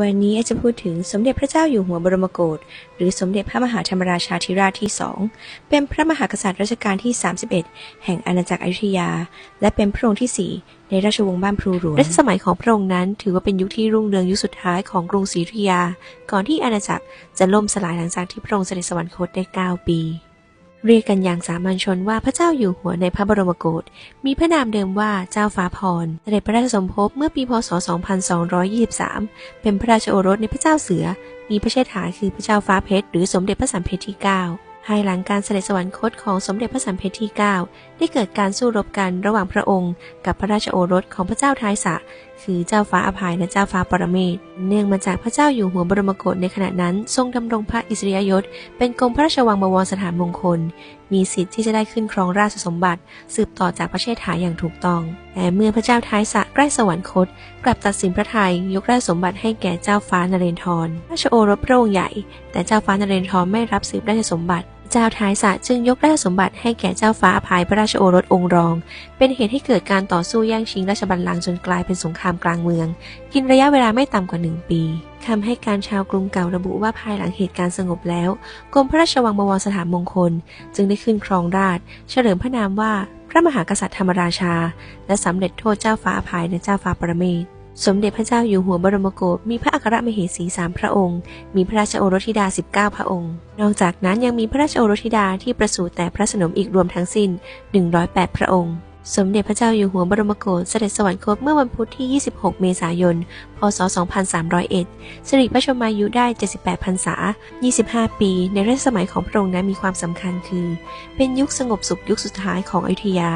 วันนี้อาจจะพูดถึงสมเด็จพระเจ้าอยู่หัวบรมโกศหรือสมเด็จพระมหาธรรมราชาธิราชที่สองเป็นพระมหากษัตริย์รัชกาลที่ 31 แห่งอาณาจักรอยุธยา และเป็นพระองค์ที่ 4 ในราชวงศ์บ้านพลูหลวงรัชสมัยของพระองค์นั้นถือว่าเป็นยุคที่รุ่งเรืองยุคสุดท้ายของกรุงศรีอยุธยา ก่อนที่อาณาจักรจะล่มสลายหลังจากที่พระองค์เสด็จสวรรคตได้ 9 ปี เรียกกันอย่างสามัญชนว่าพระเจ้าอยู่หัวในพระบรมโกศมีพระนามเดิมว่าเจ้าฟ้าพรเสด็จพระราชสมภพเมื่อปีพศ 2223 เป็นพระราชโอรสในพระเจ้าเสือ มีพระเชษฐาคือพระเจ้าฟ้าเพชรหรือสมเด็จพระสัมเพชรที่ 9 ภายหลังการเสด็จสวรรคตของสมเด็จพระสัมเพชรที่ 9 ได้เกิดการสู้รบกันระหว่างพระองค์ กับพระราชโอรสของพระเจ้าทายสะ คือเจ้าฟ้าอภัยและเจ้าฟ้าปรเมศเนื่องมาจากพระเจ้าอยู่หัวบรมโกศในขณะนั้น ทรงดำรงพระอิสริยยศ เป็นกรมพระราชวังบวรสถานมงคล มีสิทธิ์ที่จะได้ขึ้นครองราชสมบัติ สืบต่อจากพระเชษฐาอย่างถูกต้อง แต่เมื่อพระเจ้าท้ายสะใกล้สวรรคต กลับตัดสินพระทัยยกราชสมบัติให้แก่เจ้าฟ้านเรนทร ราชโอรสพระองค์ใหญ่ แต่เจ้าฟ้านเรนทรไม่รับสืบราชสมบัติ เจ้าท้ายสะจึงยกราชสมบัติให้แก่เจ้าฟ้าอภัยพระราชโอรสองค์รอง เป็นเหตุให้เกิดการต่อสู้แย่งชิงราชบัลลังก์จนกลายเป็นสงครามกลางเมือง กินระยะเวลาไม่ต่ำกว่าหนึ่งปีคำให้การชาวกรุงเก่าระบุว่าภายหลังเหตุการณ์สงบแล้ว กรมพระราชวังบวรสถานมงคล จึงได้ขึ้นครองราชเฉลิมพระนามว่าพระมหากษัตริย์ธรรมราชา และสำเร็จโทษเจ้าฟ้าอภัยและเจ้าฟ้าปรเมศ สมเด็จพระเจ้าอยู่หัวบรมโกศมีพระอัครมเหสีสามพระองค์ มีพระราชโอรสธิดา 19 พระองค์ นอกจากนั้นยังมีพระราชโอรสธิดาที่ประสูติแต่พระสนมอีกรวมทั้งสิ้น 108 พระองค์ สมเด็จพระเจ้าอยู่หัวบรมโกศเสด็จสวรรคตเมื่อวันพุธที่ 26 เมษายน พศ 2301 สิริพระชนมายุได้ 78พรรษา 25 ปี ในรัชสมัยของพระองค์นั้นมีความสำคัญคือ เป็นยุคสงบสุขยุคสุดท้ายของอยุธยา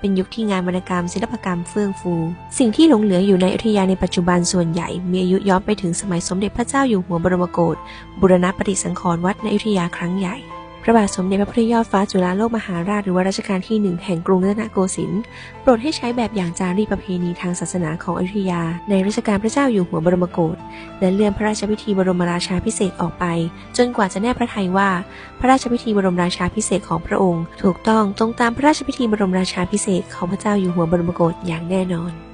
เป็นยุคที่งานวรรณกรรม ศิลปกรรมเฟื่องฟู สิ่งที่หลงเหลืออยู่ในอยุธยาในปัจจุบันส่วนใหญ่ มีอายุย้อนไปถึงสมัยสมเด็จพระเจ้าอยู่หัวบรมโกศบุรณปฏิสังขรณ์วัดในอยุธยาครั้งใหญ่ ระบาทสมเด็จพระพุทธยอดฟ้าจุฬาโลกมหาราชหรือว่ารัชกาลที่หนึ่งแห่งกรุงรัตนโกสินทร์โปรดให้ใช้แบบอย่างจารีตประเพณีทางศาสนาของอยุธยา ในรัชกาลพระเจ้าอยู่หัวบรมโกศและเลื่อนพระราชพิธีบรมราชาพิเศษออกไป จนกว่าจะแน่พระทัยว่า พระราชพิธีบรมราชาพิเศษของพระองค์ ถูกต้องตรงตามพระราชพิธีบรมราชาพิเศษของพระเจ้าอยู่หัวบรมโกศอย่างแน่นอน